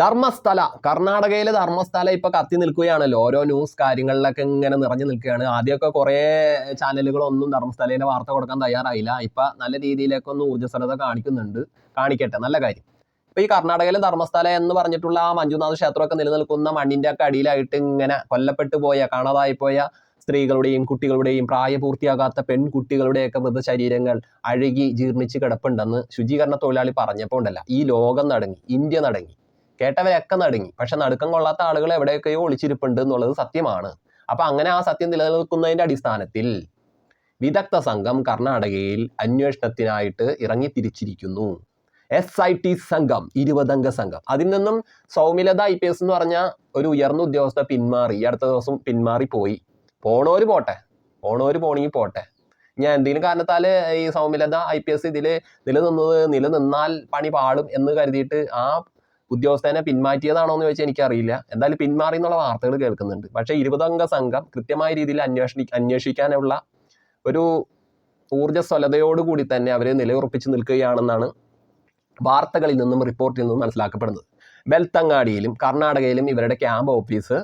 ധർമ്മസ്ഥല. കർണാടകയിലെ ധർമ്മസ്ഥല ഇപ്പൊ കത്തി നിൽക്കുകയാണല്ലോ. ഓരോ ന്യൂസ് കാര്യങ്ങളിലൊക്കെ ഇങ്ങനെ നിറഞ്ഞു നിൽക്കുകയാണ്. ആദ്യമൊക്കെ കുറേ ചാനലുകളൊന്നും ധർമ്മസ്ഥലയിലെ വാർത്ത കൊടുക്കാൻ തയ്യാറായില്ല. ഇപ്പൊ നല്ല രീതിയിലേക്ക് ഒന്ന് ഊർജസ്വലത കാണിക്കുന്നുണ്ട്. കാണിക്കട്ടെ. നല്ല കാര്യം. ഇപ്പൊ ഈ കർണാടകയിലെ ധർമ്മസ്ഥല എന്ന് പറഞ്ഞിട്ടുള്ള ആ മഞ്ജുനാഥ ക്ഷേത്രമൊക്കെ നിലനിൽക്കുന്ന മണ്ണിന്റെ ഒക്കെ അടിയിലായിട്ട് ഇങ്ങനെ കൊല്ലപ്പെട്ടു പോയ കാണാതായി പോയ സ്ത്രീകളുടെയും കുട്ടികളുടെയും പ്രായപൂർത്തിയാകാത്ത പെൺകുട്ടികളുടെയൊക്കെ മൃതശരീരങ്ങൾ അഴുകി ജീർണിച്ച് കിടപ്പുണ്ടെന്ന് ശുചീകരണ തൊഴിലാളി പറഞ്ഞപ്പോൾ ഉണ്ടല്ല. ഈ ലോകം നടങ്ങി. ഇന്ത്യ നടങ്ങി. കേട്ടവരൊക്കെ നടുങ്ങി. പക്ഷെ നടുക്കം കൊള്ളാത്ത ആളുകൾ എവിടെയൊക്കെയോ ഒളിച്ചിരിപ്പുണ്ട് എന്നുള്ളത് സത്യമാണ്. അപ്പൊ അങ്ങനെ ആ സത്യം നിലനിൽക്കുന്നതിന്റെ അടിസ്ഥാനത്തിൽ വിദഗ്ധ സംഘം കർണാടകയിൽ അന്വേഷണത്തിനായിട്ട് ഇറങ്ങി തിരിച്ചിരിക്കുന്നു എസ് ഐ ടി സംഘം ഇരുപതംഗ സംഘം. അതിൽ നിന്നും സൗമ്യലത ഐ പി എസ് എന്ന് പറഞ്ഞ ഒരു ഉയർന്ന ഉദ്യോഗസ്ഥ പിന്മാറി. ഈ അടുത്ത ദിവസം പിന്മാറി പോയി. പോണോര് പോട്ടെ. പോണോര് പോണെങ്കിൽ പോട്ടെ. ഞാൻ എന്തെങ്കിലും കാരണത്താൽ ഈ സൗമ്യലത ഐ പി എസ് ഇതിൽ നിലനിന്നത് നിലനിന്നാൽ പണി പാടും എന്ന് കരുതിയിട്ട് ആ ഉദ്യോഗസ്ഥനെ പിന്മാറ്റിയതാണോ എന്ന് ചോദിച്ചാൽ എനിക്കറിയില്ല. എന്തായാലും പിന്മാറി എന്നുള്ള വാർത്തകൾ കേൾക്കുന്നുണ്ട്. പക്ഷേ ഇരുപതംഗ സംഘം കൃത്യമായ രീതിയിൽ അന്വേഷണി അന്വേഷിക്കാനുള്ള ഒരു ഊർജസ്വലതയോടുകൂടി തന്നെ അവർ നിലയുറപ്പിച്ച് നിൽക്കുകയാണെന്നാണ് വാർത്തകളിൽ നിന്നും റിപ്പോർട്ടിൽ നിന്നും മനസ്സിലാക്കപ്പെടുന്നത്. ബെൽത്തങ്ങാടിയിലും കർണാടകയിലും ഇവരുടെ ക്യാമ്പ് ഓഫീസ്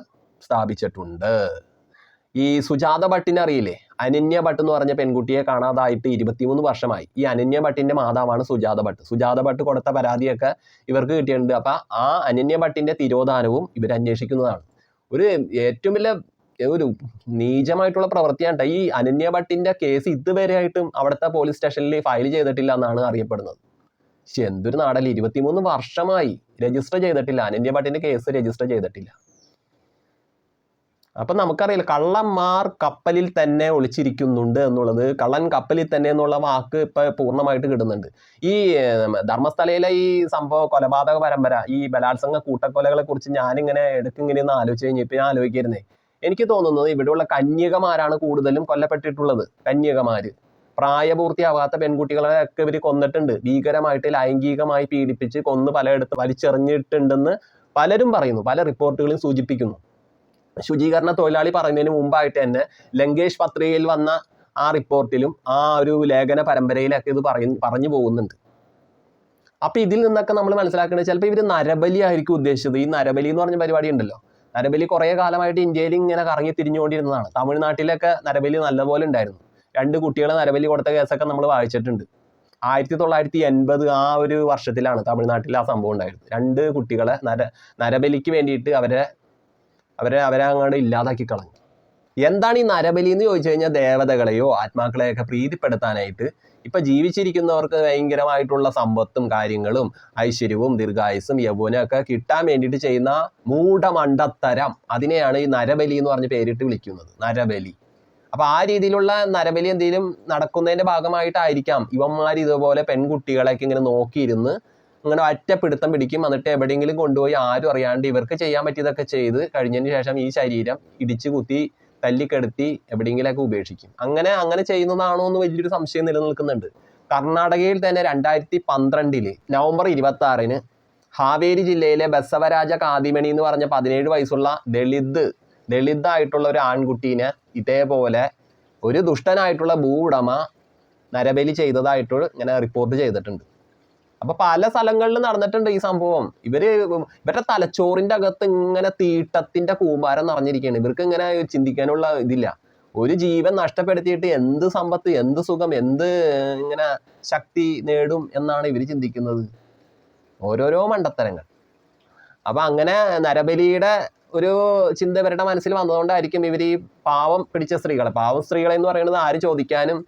സ്ഥാപിച്ചിട്ടുണ്ട്. ഈ സുജാത ഭട്ടിനെ അറിയില്ലേ? അനന്യ ഭട്ട് എന്ന് പറഞ്ഞ പെൺകുട്ടിയെ കാണാതായിട്ട് ഇരുപത്തിമൂന്ന് വർഷമായി. ഈ അനന്യ ഭട്ടിന്റെ മാതാവാണ് സുജാത ഭട്ട്. സുജാത ഭട്ട് കൊടുത്ത പരാതിയൊക്കെ ഇവർക്ക് കിട്ടിയിട്ടുണ്ട്. അപ്പൊ ആ അനന്യ ഭട്ടിന്റെ തിരോധാനവും ഇവർ അന്വേഷിക്കുന്നതാണ്. ഒരു ഏറ്റവും വലിയ ഒരു നീചമായിട്ടുള്ള പ്രവൃത്തിയാണ്. ഈ അനന്യ ഭട്ടിന്റെ കേസ് ഇതുവരെയായിട്ടും അവിടുത്തെ പോലീസ് സ്റ്റേഷനിൽ ഫയൽ ചെയ്തിട്ടില്ല എന്നാണ് അറിയപ്പെടുന്നത്. എന്തൊരു നാടല്ലേ. ഇരുപത്തിമൂന്ന് വർഷമായി രജിസ്റ്റർ ചെയ്തിട്ടില്ല. അനന്യ ഭട്ടിന്റെ കേസ് രജിസ്റ്റർ ചെയ്തിട്ടില്ല. അപ്പൊ നമുക്കറിയില്ല കള്ളന്മാർ കപ്പലിൽ തന്നെ ഒളിച്ചിരിക്കുന്നുണ്ട് എന്നുള്ളത് കള്ളൻ കപ്പലിൽ തന്നെ എന്നുള്ള വാക്ക് ഇപ്പൊ പൂർണമായിട്ട് കിട്ടുന്നുണ്ട്. ഈ ധർമ്മസ്ഥലയിലെ ഈ സംഭവം കൊലപാതക പരമ്പര ഈ ബലാത്സംഗ കൂട്ടക്കൊലകളെ കുറിച്ച് ഞാനിങ്ങനെ എടുക്കിങ്ങനെ ഒന്ന് ആലോചിച്ച് ഇപ്പം ഞാൻ ആലോചിക്കായിരുന്നേ. എനിക്ക് തോന്നുന്നത് ഇവിടെയുള്ള കന്യകമാരാണ് കൂടുതലും കൊല്ലപ്പെട്ടിട്ടുള്ളത് കന്യകമാർ പ്രായപൂർത്തിയാവാത്ത പെൺകുട്ടികളെ ഒക്കെ ഇവർ കൊന്നിട്ടുണ്ട്. ഭീകരമായിട്ട് ലൈംഗികമായി പീഡിപ്പിച്ച് കൊന്ന് പലയിടത്ത് വലിച്ചെറിഞ്ഞിട്ടുണ്ടെന്ന് പലരും പറയുന്നു പല റിപ്പോർട്ടുകളും സൂചിപ്പിക്കുന്നു. ശുചീകരണ തൊഴിലാളി പറയുന്നതിന് മുമ്പായിട്ട് തന്നെ ലങ്കേഷ് പത്രികയിൽ വന്ന ആ റിപ്പോർട്ടിലും ആ ഒരു ലേഖന പരമ്പരയിലൊക്കെ ഇത് പറയ പറഞ്ഞു പോകുന്നുണ്ട്. അപ്പൊ ഇതിൽ നിന്നൊക്കെ നമ്മൾ മനസ്സിലാക്കേണ്ടത് ചിലപ്പോൾ ഇവർ നരബലി ആയിരിക്കും ഉദ്ദേശിച്ചത്. ഈ നരബലി എന്ന് പറഞ്ഞ പരിപാടി ഉണ്ടല്ലോ. നരബലി കുറേ കാലമായിട്ട് ഇന്ത്യയിൽ ഇങ്ങനെ കറങ്ങി തിരിഞ്ഞുകൊണ്ടിരുന്നതാണ്. തമിഴ്നാട്ടിലൊക്കെ നരബലി നല്ലപോലെ ഉണ്ടായിരുന്നു. രണ്ട് കുട്ടികളെ നരബലി കൊടുത്ത കേസൊക്കെ നമ്മൾ വായിച്ചിട്ടുണ്ട്. ആയിരത്തി തൊള്ളായിരത്തി എൺപത് ആ ഒരു വർഷത്തിലാണ് തമിഴ്നാട്ടിൽ ആ സംഭവം ഉണ്ടായത്. രണ്ട് കുട്ടികളെ നര നരബലിക്ക് വേണ്ടിയിട്ട് അവരെ അവരെ അവരെ അങ്ങോട്ട് ഇല്ലാതാക്കി കളഞ്ഞു. എന്താണ് ഈ നരബലി എന്ന് ചോദിച്ചു കഴിഞ്ഞാൽ ദേവതകളെയോ ആത്മാക്കളെയൊക്കെ പ്രീതിപ്പെടുത്താനായിട്ട് ഇപ്പൊ ജീവിച്ചിരിക്കുന്നവർക്ക് ഭയങ്കരമായിട്ടുള്ള സമ്പത്തും കാര്യങ്ങളും ഐശ്വര്യവും ദീർഘായുസും യൗവനും ഒക്കെ കിട്ടാൻ വേണ്ടിയിട്ട് ചെയ്യുന്ന മൂഢമണ്ടത്തരം അതിനെയാണ് ഈ നരബലി എന്ന് പറഞ്ഞ് പേരിട്ട് വിളിക്കുന്നത് നരബലി. അപ്പൊ ആ രീതിയിലുള്ള നരബലി എന്തെങ്കിലും നടക്കുന്നതിന്റെ ഭാഗമായിട്ടായിരിക്കാം ഇവന്മാർ ഇതുപോലെ പെൺകുട്ടികളെയൊക്കെ ഇങ്ങനെ നോക്കിയിരുന്ന് ഇങ്ങനെ ഒറ്റപ്പിടുത്തം പിടിക്കും. എന്നിട്ട് എവിടെയെങ്കിലും കൊണ്ടുപോയി ആരും അറിയാണ്ട് ഇവർക്ക് ചെയ്യാൻ പറ്റിയതൊക്കെ ചെയ്ത് കഴിഞ്ഞതിന് ശേഷം ഈ ശരീരം ഇടിച്ചു കുത്തി തല്ലിക്കെടുത്തി എവിടെയെങ്കിലൊക്കെ ഉപേക്ഷിക്കും. അങ്ങനെ അങ്ങനെ ചെയ്യുന്നതാണോ എന്ന് വലിയൊരു സംശയം നിലനിൽക്കുന്നുണ്ട്. കർണാടകയിൽ തന്നെ രണ്ടായിരത്തി പന്ത്രണ്ടിൽ നവംബർ ഇരുപത്തി ആറിന് ഹാവേരി ജില്ലയിലെ ബസവരാജ കാതിമണി എന്ന് പറഞ്ഞ പതിനേഴ് വയസ്സുള്ള ദളിത് ദളിത് ആയിട്ടുള്ള ഒരു ആൺകുട്ടീനെ ഇതേപോലെ ഒരു ദുഷ്ടനായിട്ടുള്ള ഭൂ ഉടമ നരബലി ചെയ്തതായിട്ട് ഇങ്ങനെ റിപ്പോർട്ട് ചെയ്തിട്ടുണ്ട്. അപ്പൊ പല സ്ഥലങ്ങളിൽ നടന്നിട്ടുണ്ട് ഈ സംഭവം. ഇവർ ഇവരുടെ തലച്ചോറിന്റെ അകത്ത് ഇങ്ങനെ തീട്ടത്തിന്റെ കൂമ്പാരം നിറഞ്ഞിരിക്കുകയാണ്. ഇവർക്ക് ഇങ്ങനെ ചിന്തിക്കാനുള്ള ഇതില്ല. ഒരു ജീവൻ നഷ്ടപ്പെടുത്തിയിട്ട് എന്ത് സമ്പത്ത് എന്ത് സുഖം എന്ത് ഇങ്ങനെ ശക്തി നേടും എന്നാണ് ഇവർ ചിന്തിക്കുന്നത്. ഓരോരോ മണ്ടത്തരങ്ങൾ. അപ്പൊ അങ്ങനെ നരബലിയുടെ ഒരു ചിന്ത ഇവരുടെ മനസ്സിൽ വന്നതുകൊണ്ടായിരിക്കും ഇവർ ഈ പാവം പിടിച്ച സ്ത്രീകളെ. പാവം സ്ത്രീകളെ എന്ന് പറയുന്നത് ആര് ചോദിക്കാനും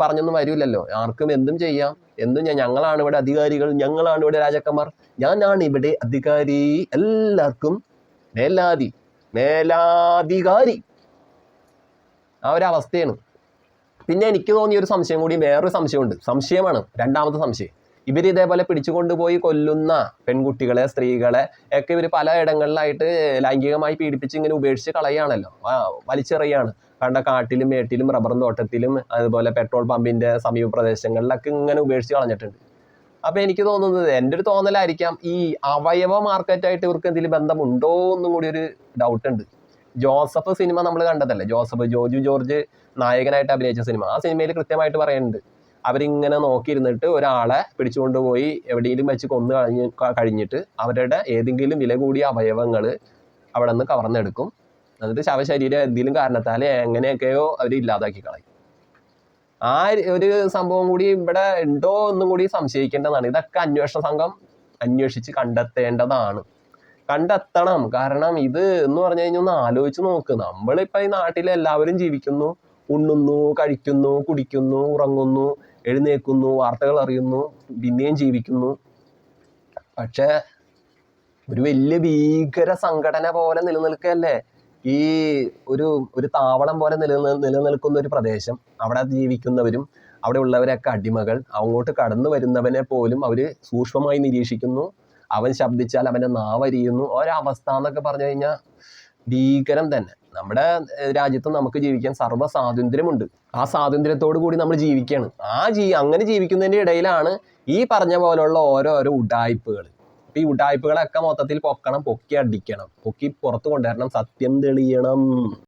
പറഞ്ഞൊന്നും വരില്ലല്ലോ. ആർക്കും എന്തും ചെയ്യാം. എന്തും ഞാൻ ഞങ്ങളാണ് ഇവിടെ അധികാരികൾ ഞങ്ങളാണ് ഇവിടെ രാജാക്കന്മാർ. ഞാനാണ് ഇവിടെ അധികാരി. എല്ലാവർക്കും മേലാധി മേലാധികാരി. ആ ഒരു അവസ്ഥയാണ്. പിന്നെ എനിക്ക് തോന്നിയ ഒരു സംശയം കൂടി വേറൊരു സംശയമുണ്ട്. സംശയമാണ് രണ്ടാമത്തെ സംശയം. ഇവർ ഇതേപോലെ പിടിച്ചുകൊണ്ടുപോയി കൊല്ലുന്ന പെൺകുട്ടികളെ സ്ത്രീകളെ ഒക്കെ ഇവർ പല ഇടങ്ങളിലായിട്ട് ലൈംഗികമായി പീഡിപ്പിച്ച് ഇങ്ങനെ ഉപേക്ഷിച്ച് കളയാണല്ലോ വലിച്ചെറിയാണ്. കണ്ട കാട്ടിലും മേട്ടിലും റബ്ബർ തോട്ടത്തിലും അതുപോലെ പെട്രോൾ പമ്പിന്റെ സമീപ പ്രദേശങ്ങളിലൊക്കെ ഇങ്ങനെ ഉപേക്ഷിച്ച് കളഞ്ഞിട്ടുണ്ട്. അപ്പൊ എനിക്ക് തോന്നുന്നത് എന്റെ ഒരു തോന്നലായിരിക്കാം ഈ അവയവ മാർക്കറ്റായിട്ട് ഇവർക്ക് എന്തെങ്കിലും ബന്ധമുണ്ടോ എന്നും കൂടി ഒരു ഡൗട്ട് ഉണ്ട്. ജോസഫ് സിനിമ നമ്മൾ കണ്ടതല്ലേ? ജോസഫ് ജോജു ജോർജ് നായകനായിട്ട് അഭിനയിച്ച സിനിമ. ആ സിനിമയിൽ കൃത്യമായിട്ട് പറയുന്നുണ്ട്. അവരിങ്ങനെ നോക്കിയിരുന്നിട്ട് ഒരാളെ പിടിച്ചുകൊണ്ട് പോയി എവിടെയെങ്കിലും വെച്ച് കൊന്നു കഴിഞ്ഞ് കഴിഞ്ഞിട്ട് അവരുടെ ഏതെങ്കിലും വില കൂടിയ അവയവങ്ങൾ അവിടെ നിന്ന് കവർന്നെടുക്കും. എന്നിട്ട് ശവശരീരം എന്തെങ്കിലും കാരണത്താൽ എങ്ങനെയൊക്കെയോ അവർ ഇല്ലാതാക്കി കളയും. ആ ഒരു സംഭവം കൂടി ഇവിടെ ഉണ്ടോ എന്നും കൂടി സംശയിക്കേണ്ടതാണ്. ഇതൊക്കെ അന്വേഷണ സംഘം അന്വേഷിച്ച് കണ്ടെത്തേണ്ടതാണ്. കണ്ടെത്തണം. കാരണം ഇത് എന്ന് പറഞ്ഞു കഴിഞ്ഞാൽ ഒന്ന് ആലോചിച്ച് നോക്ക്. നമ്മളിപ്പോൾ ഈ നാട്ടിൽ എല്ലാവരും ജീവിക്കുന്നു. ഉണ്ണുന്നു കഴിക്കുന്നു കുടിക്കുന്നു ഉറങ്ങുന്നു. എഴുന്നേൽക്കുന്നു വാർത്തകൾ അറിയുന്നു പിന്നെയും ജീവിക്കുന്നു. പക്ഷേ ഒരു വലിയ ഭീകര സംഘടന പോലെ നിലനിൽക്കുകയല്ലേ ഈ ഒരു ഒരു താവളം പോലെ നിലനിൽ നിലനിൽക്കുന്ന ഒരു പ്രദേശം. അവിടെ ജീവിക്കുന്നവരും അവിടെ ഉള്ളവരൊക്കെ അടിമകൾ. അങ്ങോട്ട് കടന്നു വരുന്നവനെ പോലും അവർ സൂക്ഷ്മമായി നിരീക്ഷിക്കുന്നു. അവൻ ശബ്ദിച്ചാൽ അവന്റെ നാവരിയുന്നു ഒരവസ്ഥ എന്നൊക്കെ പറഞ്ഞു കഴിഞ്ഞാൽ ഭീകരം തന്നെ. നമ്മുടെ രാജ്യത്ത് നമുക്ക് ജീവിക്കാൻ സർവ സ്വാതന്ത്ര്യമുണ്ട് ആ സ്വാതന്ത്ര്യത്തോടു കൂടി നമ്മൾ ജീവിക്കുകയാണ് ആ ജീ അങ്ങനെ ജീവിക്കുന്നതിന്റെ ഇടയിലാണ് ഈ പറഞ്ഞ പോലുള്ള ഓരോരോ ഉഡായ്പകൾ അപ്പം ഈ ഉഡായ്പകളൊക്കെ മൊത്തത്തിൽ പൊക്കണം പൊക്കി അടിക്കണം. പൊക്കി പുറത്ത് കൊണ്ടുവരണം സത്യം തെളിയണം.